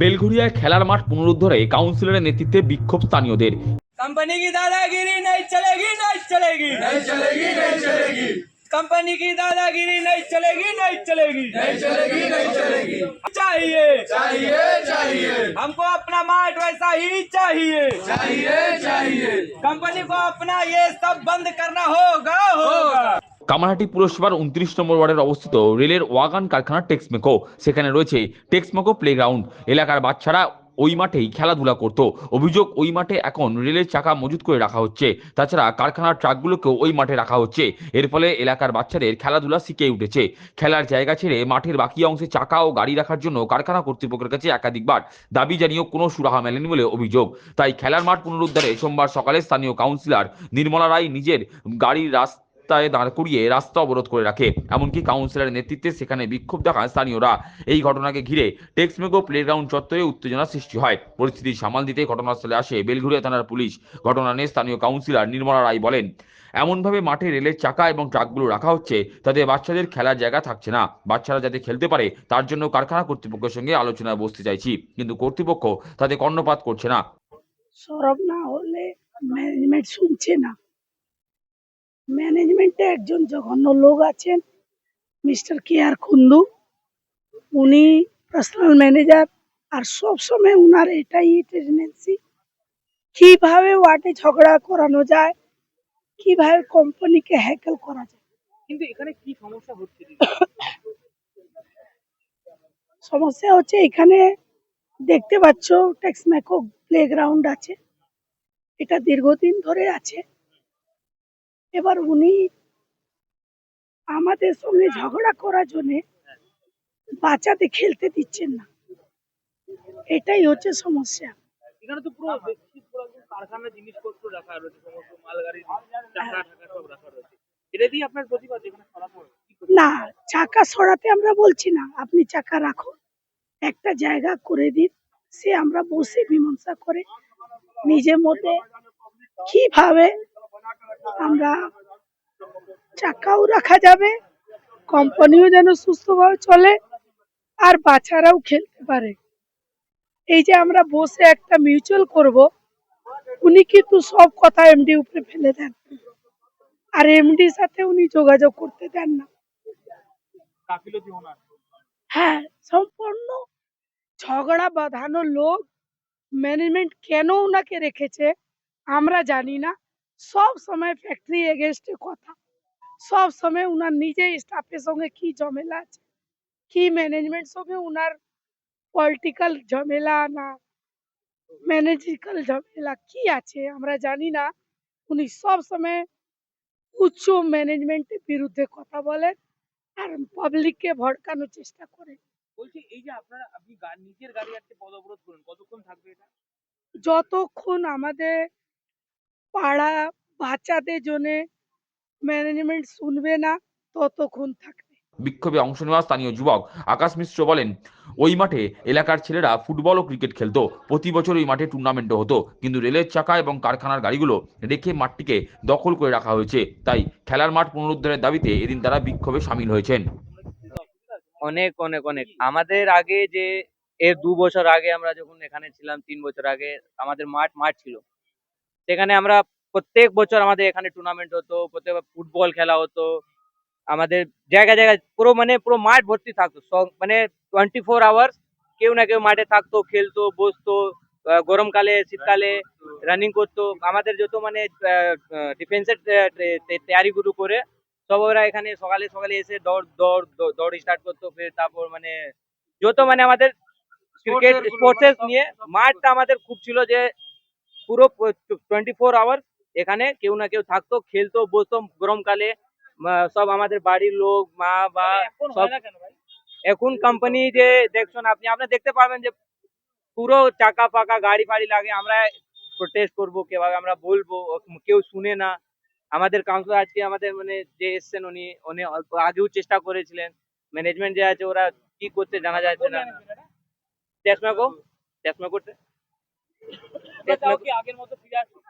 বেলঘুরিয়ায় খেলার মাঠ পুনরুদ্ধারে কাউন্সিলরের নেতৃত্বে বিক্ষোভ স্থানীয়দের कंपनी की दादागिरी नहीं चलेगी नहीं चलेगी नहीं चलेगी नहीं चलेगी कंपनी की दादागिरी नहीं चलेगी नहीं चलेगी नहीं चलेगी नहीं चलेगी चाहिए चाहिए चाहिए हमको अपना मार्ट वैसा ही चाहिए चाहिए चाहिए कंपनी को अपना ये सब बंद करना होगा होगा কামারহাটি পুরসভার উনত্রিশ নম্বর ওয়ার্ডের অবস্থিত রেলের ওয়াগান কারখানা টেক্সমেকো। সেখানে রয়েছে টেক্সমেকো প্লেগ্রাউন্ড। এলাকার বাচ্চারা ওই মাঠেই খেলাধুলা করত। অভিযোগ, ওই মাঠে এখন রেলের চাকা মজুত করে রাখা হচ্ছে। তাছাড়া কারখানার ট্রাকগুলোকেও ওই মাঠে রাখা হচ্ছে। এর ফলে এলাকার বাচ্চাদের খেলাধুলা শিখে উঠেছে। খেলার জায়গা ছেড়ে মাঠের বাকি অংশে চাকা ও গাড়ি রাখার জন্য কারখানা কর্তৃপক্ষের কাছে একাধিকবার দাবি জানিয়েও কোনো সুরাহা মেলেনি বলে অভিযোগ। তাই খেলার মাঠ পুনরুদ্ধারে সোমবার সকালে স্থানীয় কাউন্সিলর নির্মলা রায় নিজের গাড়ির রাস্তায় দাঁড় করিয়ে রাস্তা অবরোধ করে রাখে। এমনকি কাউন্সিলরের নেতৃত্বে সেখানে বিক্ষোভ দেখায় স্থানীয়রা। এই ঘটনাকে ঘিরে টেক্সমেগো প্লেগ্রাউন্ড চত্বরে উত্তেজনা সৃষ্টি হয়। পরিস্থিতি সামাল দিতে ঘটনাস্থলে আসে বেলঘুরিয়া থানার পুলিশ। ঘটনা নিয়ে স্থানীয় কাউন্সিলর নির্মলা রায় বলেন, এমনভাবে মাঠে রেলের চাকা এবং ট্রাকগুলো রাখা হচ্ছে, তাতে বাচ্চাদের খেলার জায়গা থাকছে না। বাচ্চারা যাতে খেলতে পারে, তার জন্য কারখানা কর্তৃপক্ষের সঙ্গে আলোচনায় বসতে চাইছি। কিন্তু কর্তৃপক্ষ তাতে কর্ণপাত করছে না। সরব না হলে ম্যানেজমেন্ট শুনছে না। ম্যানেজমেন্টে একজন জঘন্য লোক আছেন মিস্টার কে আর কুন্দু। উনি পার্সোনাল ম্যানেজার আর সবসময় উনার এটাই টেন্ডেন্সি কীভাবে ওয়ার্ডে ঝগড়া করানো যায় কীভাবে কোম্পানিকে হ্যাকেল করা যায়। কিন্তু এখানে কি সমস্যা হচ্ছে? সমস্যা হচ্ছে এখানে দেখতে পাচ্ছ টেক্সম্যাকো প্লেগ্রাউন্ড আছে। এটা দীর্ঘদিন ধরে আছে। এবার উনি আমাদের সঙ্গে ঝগড়া করার জন্য বাচ্চাদের খেলতে দিচ্ছেন না। এটাই হচ্ছে সমস্যা। এখানে তো পুরো দেখছি পুরো একদম কারখানার জিনিসপত্র রাখা রয়েছে সমস্ত মালগাড়ির চাকা ঢাকা সব রাখা রয়েছে। এটা দিয়ে আপনার প্রতিবাদ এখানে সরাতে হবে? কি করতে না চাকা সরাতে আমরা বলছি না আপনি চাকা রাখুন। একটা জায়গা করে দিন সে আমরা বসে মীমাংসা করে নিজের মধ্যে কীভাবে আমরা চাকাও রাখা যাবে কোম্পানিও যেন সুস্থভাবে চলে আর বাচ্চারাও খেলতে পারে। এই যে আমরা বসে একটা মিউচুয়াল করব উনি কিন্তু সব কথা এমডি উপরে ফেলে দেন। আর এমডির সাথে উনি যোগাযোগ করতে দেন না। হ্যাঁ সম্পূর্ণ ঝগড়া বাঁধানো লোক ম্যানেজমেন্ট কেন ওনাকে রেখেছে আমরা জানি না। সব সময় ফ্যাক্টরি এগেনস্টে কথা। সব সময় উনার নিজের স্টাফের সঙ্গে কি ঝামেলা আছে? কি ম্যানেজমেন্ট সঙ্গে উনার পলিটিক্যাল ঝামেলা না ম্যানেজিক্যাল ঝামেলা? কি আছে? আমরা জানি না। উনি সব সময় উচ্চ ম্যানেজমেন্টের বিরুদ্ধে কথা বলেন আর পাবলিককে ভড়কানোর চেষ্টা করেন। বলছি এই যে আপনারা আপনি নিজের গাড়ি আজকে পদ অবরোধ করুন কতক্ষণ থাকবে এটা? যতক্ষণ আমাদের পাড়া বাচ্চাদের জন্য ম্যানেজমেন্ট শুনবে না ততক্ষণ থাকবে। বিক্ষোভে অংশ নেওয়া স্থানীয় যুবক আকাশ মিশ্র বলেন ওই মাঠে এলাকার ছেলেরা ফুটবল ও ক্রিকেট খেলতো। প্রতি বছর ওই মাঠে টুর্নামেন্টও হতো। কিন্তু রেলের চাকা এবং কারখানার গাড়িগুলো রেখে মাঠটিকে দখল করে রাখা হয়েছে। তাই খেলার মাঠ পুনরুদ্ধারের দাবিতে এদিন তারা বিক্ষোভে সামিল হয়েছেন। অনেক অনেক অনেক। আমাদের আগে যে এর দু বছর আগে আমরা যখন এখানে ছিলাম তিন বছর আগে আমাদের মাঠ মাঠ ছিল। সেখানে আমরা প্রত্যেক বছর আমাদের এখানে টুর্নামেন্ট হতো প্রত্যেক ফুটবল খেলা হতো। আমাদের জায়গা জায়গায় পুরো মানে পুরো মাঠ ভর্তি থাকতো। মানে টোয়েন্টি ফোর আওয়ার্স কেউ না কেউ মাঠে থাকতো খেলতো বসতো গরমকালে শীতকালে রানিং করতো। আমাদের যত মানে ডিফেন্সের তৈয়ারিগুলো করে সব ওরা এখানে সকালে সকালে এসে দৌড় দৌড় দৌড়- দৌড় স্টার্ট করতো ফের তারপর মানে যত মানে আমাদের ক্রিকেট স্পোর্টস নিয়ে মাঠটা আমাদের খুব ছিল যে পুরো টোয়েন্টি ফোর আওয়ার এখানে কেউ না কেউ থাকতো খেলতো বসতো গরমকালে সব আমাদের বাড়ির লোক মা বা সব এখন কোম্পানি যে দেখছেন আপনি আপনি দেখতে পারবেন যে পুরো চাকা পাকা গাড়ি ফাড়ি লাগে আমরা প্রোটেস্ট করব কীভাবে আমরা বলব কেউ শুনে না। আমাদের কাউন্সিলর আজকে আমাদের মানে যে এসছেন উনি উনি অল্প আগেও চেষ্টা করেছিলেন ম্যানেজমেন্ট যে আছে ওরা কি করতে জানা যাচ্ছে না। টেসমাকো টেসমাকো তোমরা চাও কি আগের মতো ফিরে আসুক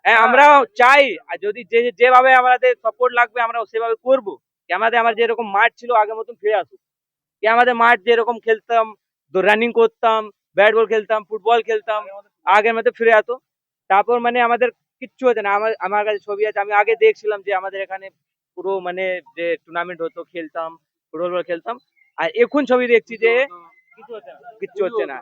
হ্যাঁ আমরা চাই যদি যে যেভাবে আমাদের সাপোর্ট লাগবে আমরা সেভাবে করব কি আমাদের আমার যেরকম মাঠ ছিল আগের মতন ফিরে আসুক কি আমাদের মাঠ যেরকম খেলতাম রানিং করতাম ব্যাট বল খেলতাম ফুটবল খেলতাম আগের মতো ফিরে যেত তারপর মানে আমাদের কিচ্ছু হচ্ছে না আমার আমার কাছে ছবি আছে আমি আগে দেখছিলাম যে আমাদের এখানে পুরো মানে যে টুর্নামেন্ট হতো খেলতাম ফুটবল খেলতাম আর এখন ছবি দেখছি যে কিছু হচ্ছে না কিচ্ছু হচ্ছে না